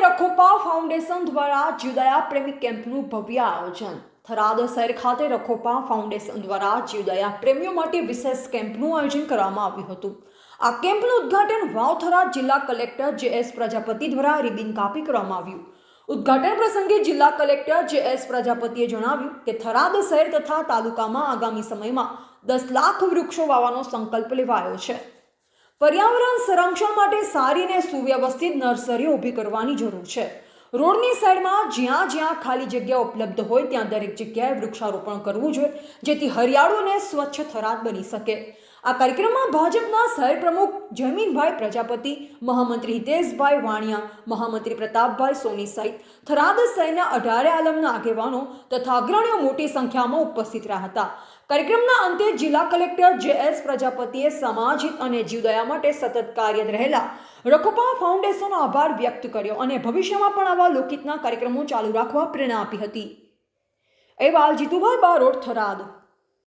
રખોપા foundation દ્વારા જીવદયા પ્રેમી કેમ્પનું ભવ્ય આયોજન. થરાદ શહેર ખાતે રખોપા ફાઉન્ડેશન દ્વારા જીવદયા પ્રેમીઓ માટે વિશેષ કેમ્પનું આયોજન કરવામાં આવ્યું હતું. આ કેમ્પનું ઉદ્ઘાટન વાવ થરાદ જિલ્લા કલેક્ટર જે એસ પ્રજાપતિ દ્વારા રિબિન કાપી કરવામાં આવ્યું. ઉદ્ઘાટન પ્રસંગે જિલ્લા કલેક્ટર જે એસ પ્રજાપતિએ જણાવ્યું કે થરાદ શહેર તથા તાલુકામાં આગામી સમયમાં દસ લાખ વૃક્ષો વાવવાનો સંકલ્પ લેવાયો છે. પર્યાવરણ સંરક્ષણ માટે સારી અને સુવ્યવસ્થિત નર્સરીઓ ઊભી કરવાની જરૂર છે. રોડની સાઈડમાં જ્યાં જ્યાં ખાલી જગ્યા ઉપલબ્ધ હોય ત્યાં દરેક જગ્યાએ વૃક્ષારોપણ કરવું જોઈએ, જેથી હરિયાળું અને સ્વચ્છ થરાદ બની શકે. આ કાર્યક્રમમાં ભાજપના શહેર પ્રમુખ જમીનભાઈ પ્રજાપતિ, મહામંત્રી હિતેશભાઈ વાણિયા, મહામંત્રી પ્રતાપભાઈ સોની સહિત થરાદ શહેરના અઢારે આલમના આગેવાનો તથા અગ્રણીઓ મોટી સંખ્યામાં ઉપસ્થિત રહ્યા હતા. કાર્યક્રમના અંતે જિલ્લા કલેક્ટર જે એસ પ્રજાપતિએ સમાજહિત અને જીવદયા માટે સતત કાર્યરત રહેલા રખોપા ફાઉન્ડેશનનો આભાર વ્યક્ત કર્યો અને ભવિષ્યમાં પણ આવા લોકહિતના કાર્યક્રમો ચાલુ રાખવા પ્રેરણા આપી હતી. અહેવાલ જીતુભાઈ બારોટ, થરાદ.